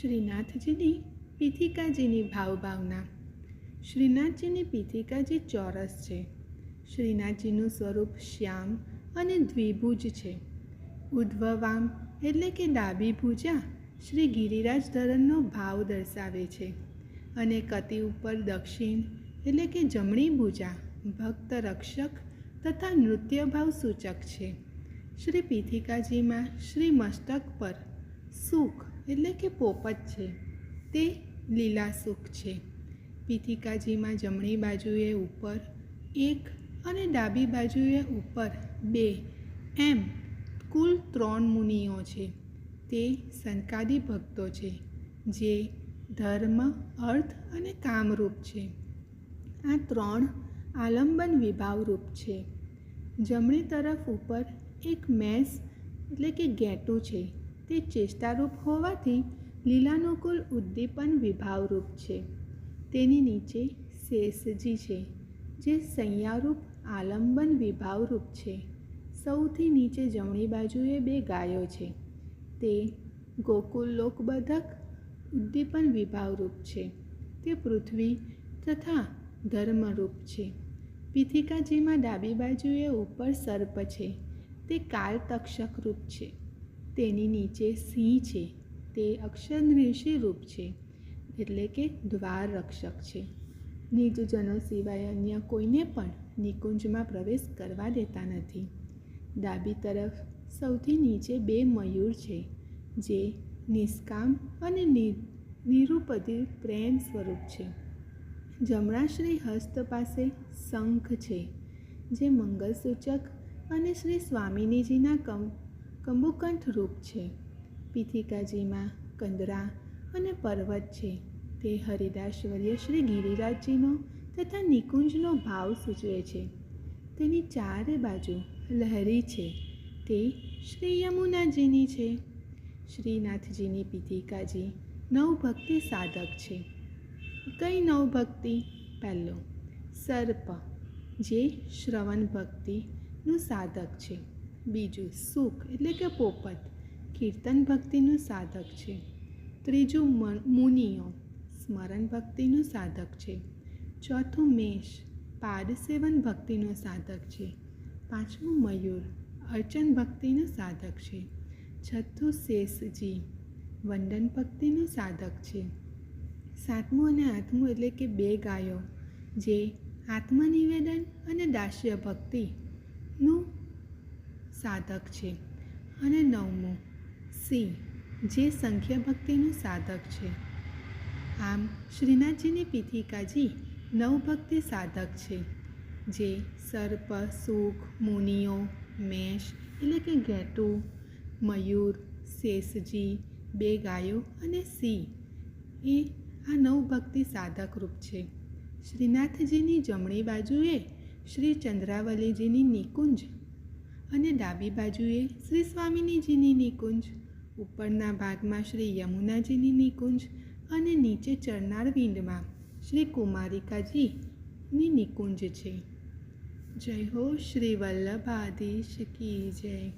શ્રીનાથજીની પીથિકાજીની ભાવભાવના. શ્રીનાથજીની પીથિકાજી ચોરસ છે. શ્રીનાથજીનું સ્વરૂપ શ્યામ અને દ્વિભુજ છે. ઉદ્ભવામ એટલે કે ડાબી ભુજા શ્રી ગિરિરાજ ધરણનો ભાવ દર્શાવે છે અને કતિ ઉપર દક્ષિણ એટલે કે જમણી ભુજા ભક્ત રક્ષક તથા નૃત્ય ભાવ સૂચક છે. શ્રી પીથિકાજીમાં શ્રી મસ્તક પર સુખ એટલે કે પોપટ છે. તે લીલા સુખ છે. પીથિકાજીમાં જમણી બાજુએ ઉપર એક અને ડાબી બાજુએ ઉપર બે એમ કુલ ત્રણ મુનિઓ છે. તે સંકાદી ભક્તો છે, જે ધર્મ, અર્થ અને કામરૂપ છે. આ ત્રણ આલંબન વિભાવરૂપ છે. જમણી તરફ ઉપર એક મેસ એટલે કે ગેટું છે. તે ચેષ્ટારૂપ હોવાથી લીલાનુકુલ ઉદ્દીપન વિભાવરૂપ છે. તેની નીચે શેષજી છે, જે સંયારૂપ આલંબન વિભાવરૂપ છે. સૌથી નીચે જમણી બાજુએ બે ગાયો છે. તે ગોકુલ લોકબધક ઉદ્દીપન વિભાવરૂપ છે. તે પૃથ્વી તથા ધર્મરૂપ છે. પીથિકાજીમાં ડાબી બાજુએ ઉપર સર્પ છે. તે કાળ તક્ષક રૂપ છે. તેની નીચે સિંહ છે. તે અક્ષર ઋષિ રૂપ છે, એટલે કે દ્વાર રક્ષક છે. નિજજનો સિવાય અન્ય કોઈને પણ નિકુંજમાં પ્રવેશ કરવા દેતા નથી. ડાબી તરફ સૌથી નીચે બે મયુર છે, જે નિષ્કામ અને નિરુપદી પ્રેમ સ્વરૂપ છે. જમણા શ્રી હસ્ત પાસે શંખ છે, જે મંગલસૂચક અને શ્રી સ્વામિનીજીના કં કંબુકંઠ રૂપ છે. પીથિકાજીમાં કંદરા અને પર્વત છે. તે હરિદાશ્વર્ય શ્રી ગિરિરાજજીનો તથા નિકુંજનો ભાવ સૂચવે છે. તેની ચારે બાજુ લહેરી છે. તે શ્રી યમુનાજીની છે. શ્રીનાથજીની પીથિકાજી નવભક્તિ સાધક છે. કઈ નવભક્તિ? પહેલો, સર્પ, જે શ્રવણ ભક્તિનું સાધક છે. બીજું સુખ એટલે કે પોપટ. કીર્તન ભક્તિનું સાધક છે. ત્રીજું મુનિઓ. સ્મરણ ભક્તિનું સાધક છે. ચોથું મેષ. પાદ સેવન ભક્તિનું સાધક છે. પાંચમું મયુર. અર્ચન ભક્તિનું સાધક છે. છઠ્ઠું શેષજી. વંદન ભક્તિનું સાધક છે. સાતમું અને આઠમું એટલે કે બે ગાયો. જે આત્મનિવેદન અને દાસ્ય ભક્તિનું સાધક છે. અને નવમો, સિંહ, જે સંખ્ય ભક્તિનું સાધક છે. આમ, શ્રીનાથજીની પીથિકાજી નવભક્તિ સાધક છે, જે સર્પ, સુખ, મુનિઓ, મેષ એટલે કે ઘેટુ, મયુર, શેષજી, બે ગાયો અને સિંહ એ આ નવભક્તિ સાધક રૂપ છે. શ્રીનાથજીની જમણી બાજુએ શ્રી ચંદ્રાવલીજીની નિકુંજ અને ડાબી બાજુએ શ્રી સ્વામિનીજીની નિકુંજ ઉપરના ભાગમાં શ્રી યમુનાજીની નિકુંજ અને નીચે ચરનાર વિંડમાં શ્રી કુમારિકાજીની નિકુંજ છે. જય હો શ્રી વલ્લભાધીશ કી જય.